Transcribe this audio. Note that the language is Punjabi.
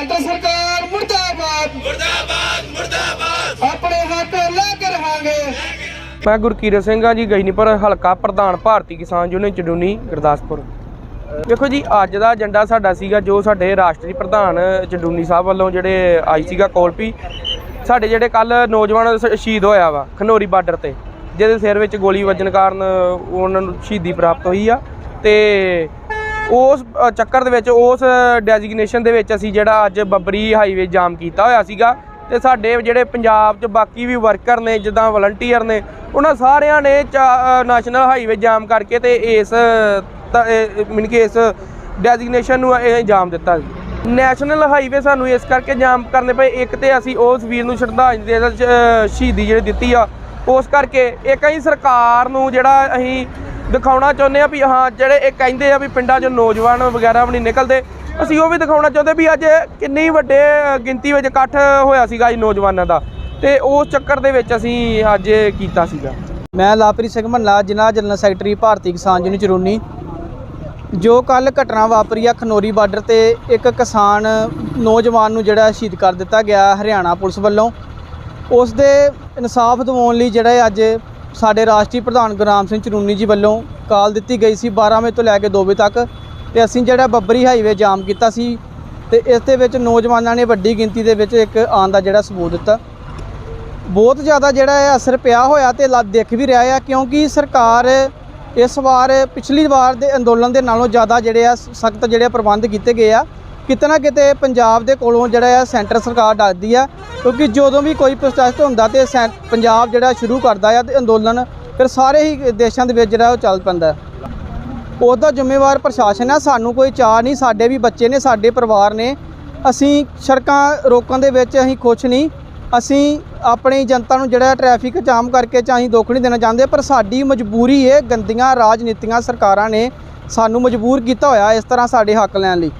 ਸੈਂਟਰ ਸਰਕਾਰ ਮੁਰਦਾਬਾਦ। ਮੁਰਦਾਬਾਦ ਮੁਰਦਾਬਾਦ। ਆਪਣੇ ਹੱਕ ਲੈ ਕੇ ਰਹਾਂਗੇ। ਮੈਂ ਗੁਰਕੀਰਤ ਸਿੰਘ ਆ ਜੀ ਗਈਨੀਪੁਰ ਹਲਕਾ ਪ੍ਰਧਾਨ ਭਾਰਤੀ ਕਿਸਾਨ ਯੂਨੀਅਨ ਚਡੂਨੀ ਗੁਰਦਾਸਪੁਰ। ਦੇਖੋ ਜੀ ਅੱਜ ਦਾ ਏਜੰਡਾ ਸਾਡਾ ਸੀਗਾ ਜੋ ਸਾਡੇ ਰਾਸ਼ਟਰੀ ਪ੍ਰਧਾਨ ਚਡੂਨੀ ਸਾਹਿਬ ਵੱਲੋਂ ਜਿਹੜੇ ਆਈ ਸੀਗਾ ਕੋਲਪੀ ਸਾਡੇ ਜਿਹੜੇ ਕੱਲ ਨੌਜਵਾਨ ਸ- ਸ਼ਹੀਦ ਹੋਇਆ ਵਾ ਖਨੋਰੀ ਬਾਰਡਰ ਤੇ। ਜਿਹਦੇ ਸਿਰ ਵਿੱਚ ਗੋਲੀ ਵੱਜਣ ਕਾਰਨ ਉਹਨਾਂ ਨੂੰ ਸ਼ਹੀਦੀ ਪ੍ਰਾਪਤ ਹੋਈ ਆ ਤੇ ਉਸ ਚੱਕਰ ਦੇ ਵਿੱਚ, ਉਸ ਡੈਜ਼ਿਗਨੇਸ਼ਨ ਦੇ ਵਿੱਚ ਅਸੀਂ ਜਿਹੜਾ ਅੱਜ ਬੱਬਰੀ ਹਾਈਵੇ ਜਾਮ ਕੀਤਾ ਹੋਇਆ ਸੀਗਾ ਤੇ ਸਾਡੇ ਜਿਹੜੇ ਪੰਜਾਬ 'ਚ ਬਾਕੀ ਵੀ ਵਰਕਰ ਨੇ, ਜਿੱਦਾਂ ਵਲੰਟੀਅਰ ਨੇ, ਉਹਨਾਂ ਸਾਰਿਆਂ ਨੇ ਨੈਸ਼ਨਲ ਹਾਈਵੇ ਜਾਮ ਕਰਕੇ ਤੇ ਇਸ ਮੀਨ ਕਿ ਇਸ ਡੈਜ਼ਿਗਨੇਸ਼ਨ ਨੂੰ ਇਹ ਜਾਮ ਦਿੱਤਾ ਸੀ। ਨੈਸ਼ਨਲ ਹਾਈਵੇ ਸਾਨੂੰ ਇਸ ਕਰਕੇ ਜਾਮ ਕਰਨੇ ਪਏ, ਇੱਕ ਤੇ ਅਸੀਂ ਉਸ ਵੀਰ ਨੂੰ ਸ਼ਰਧਾਂਜਲੀ ਦੇ ਸ਼ਹੀਦੀ ਜਿਹੜੀ ਦਿੱਤੀ ਆ, ਉਸ ਕਰਕੇ ਇੱਕ ਅਸੀਂ ਸਰਕਾਰ ਨੂੰ ਜਿਹੜਾ ਅਸੀਂ ਦਿਖਾਉਣਾ ਚਾਹੁੰਦੇ ਆ ਵੀ ਹਾਂ, ਜਿਹੜੇ ਇਹ ਕਹਿੰਦੇ ਆ ਵੀ ਪਿੰਡਾਂ 'ਚ ਨੌਜਵਾਨ ਵਗੈਰਾ ਵੀ ਨਹੀਂ ਨਿਕਲਦੇ, ਅਸੀਂ ਉਹ ਵੀ ਦਿਖਾਉਣਾ ਚਾਹੁੰਦੇ ਵੀ ਅੱਜ ਕਿੰਨੀ ਵੱਡੇ ਗਿਣਤੀ ਵਿੱਚ ਇਕੱਠ ਹੋਇਆ ਸੀਗਾ ਜੀ ਨੌਜਵਾਨਾਂ ਦਾ। ਤੇ ਉਸ ਚੱਕਰ ਦੇ ਵਿੱਚ ਅਸੀਂ ਅੱਜ ਕੀਤਾ ਸੀਗਾ। ਮੈਂ ਲਾਪ੍ਰੀਤ ਸਿੰਘ ਮੰਨਾ ਜ਼ਿਲ੍ਹਾ ਜਨਰਲ ਸੈਕਟਰੀ ਭਾਰਤੀ ਕਿਸਾਨ ਯੂਨੀਅਨ ਚਰੂਨੀ ਜੋ ਕੱਲ ਘਟਨਾ ਵਾਪਰੀ ਆ ਖਨੋਰੀ ਬਾਰਡਰ ਤੇ ਇੱਕ ਕਿਸਾਨ ਨੌਜਵਾਨ ਨੂੰ ਜਿਹੜਾ ਸ਼ਹੀਦ ਕਰ ਦਿੱਤਾ ਗਿਆ ਹਰਿਆਣਾ ਪੁਲਿਸ ਵੱਲੋਂ। ਉਸ ਦੇ ਇਨਸਾਫ ਦਿਵਾਉਣ ਲਈ ਜਿਹੜਾ ਅੱਜ ਸਾਡੇ ਰਾਸ਼ਟਰੀ ਪ੍ਰਧਾਨ ਗੁਰਨਾਮ ਸਿੰਘ ਚਰੂਨੀ ਜੀ ਵੱਲੋਂ ਕਾਲ ਦਿੱਤੀ ਗਈ ਸੀ 12 ਵਜੇ ਤੋਂ ਲੈ ਕੇ 2 ਵਜੇ ਤੱਕ ਤੇ ਅਸੀਂ ਜਿਹੜਾ ਬੱਬਰੀ ਹਾਈਵੇ ਜਾਮ ਕੀਤਾ ਸੀ ਤੇ ਇਸ ਦੇ ਵਿੱਚ ਨੌਜਵਾਨਾਂ ਨੇ ਵੱਡੀ ਗਿਣਤੀ ਦੇ ਵਿੱਚ ਇੱਕ ਆਉਣ ਦਾ ਜਿਹੜਾ ਸਬੂਤ ਦਿੱਤਾ। ਬਹੁਤ ਜ਼ਿਆਦਾ ਜਿਹੜਾ ਹੈ ਅਸਰ ਪਿਆ ਹੋਇਆ ਤੇ ਲਾ- ਦਿਖ ਵੀ ਰਿਹਾ ਆ ਕਿਉਂਕਿ ਸਰਕਾਰ ਇਸ ਵਾਰ ਪਿਛਲੀ ਵਾਰ ਦੇ ਅੰਦੋਲਨ ਦੇ ਨਾਲੋਂ ਜ਼ਿਆਦਾ ਜਿਹੜੇ ਆ ਸਖਤ ਜਿਹੜੇ ਆ ਪ੍ਰਬੰਧ ਕੀਤੇ ਗਏ ਆ। ਕਿਤੇ ਨਾ ਕਿਤੇ ਪੰਜਾਬ ਦੇ ਕੋਲੋਂ ਜਿਹੜਾ ਆ ਸੈਂਟਰ ਸਰਕਾਰ ਡਰਦੀ ਆ, ਕਿਉਂਕਿ ਜਦੋਂ ਵੀ ਕੋਈ ਪ੍ਰੋਟੈਸਟ ਹੁੰਦਾ ਤੇ ਸੈਂ- ਪੰਜਾਬ ਜਿਹੜਾ ਸ਼ੁਰੂ ਕਰਦਾ ਆ ਤੇ ਅੰਦੋਲਨ ਫਿਰ ਸਾਰੇ ਹੀ ਦੇਸ਼ਾਂ ਦੇ ਵਿੱਚ ਜਿਹੜਾ ਉਹ ਚੱਲ ਪੈਂਦਾ। ਉਹਦਾ ਜ਼ਿੰਮੇਵਾਰ ਪ੍ਰਸ਼ਾਸਨ ਆ, ਸਾਨੂੰ ਕੋਈ ਚਾਹ ਨਹੀਂ, ਸਾਡੇ ਵੀ ਬੱਚੇ ਨੇ, ਸਾਡੇ ਪਰਿਵਾਰ ਨੇ। ਅਸੀਂ ਸੜਕਾਂ ਰੋਕਣ ਦੇ ਵਿੱਚ ਅਸੀਂ ਖੁਸ਼ ਨਹੀਂ। ਅਸੀਂ ਆਪਣੀ ਜਨਤਾ ਨੂੰ ਜਿਹੜਾ ਟ੍ਰੈਫਿਕ ਜਾਮ ਕਰਕੇ ਚਾਹੀ ਦੁੱਖ ਨਹੀਂ ਦੇਣਾ ਚਾਹੁੰਦੇ, ਪਰ ਸਾਡੀ ਮਜਬੂਰੀ ਹੈ ਗੰਦੀਆਂ ਰਾਜਨੀਤੀਆਂ ਸਰਕਾਰਾਂ ਨੇ ਸਾਨੂੰ ਮਜਬੂਰ ਕੀਤਾ ਹੋਇਆ ਇਸ ਤਰ੍ਹਾਂ ਸਾਡੇ ਹੱਕ ਲੈਣ ਲਈ।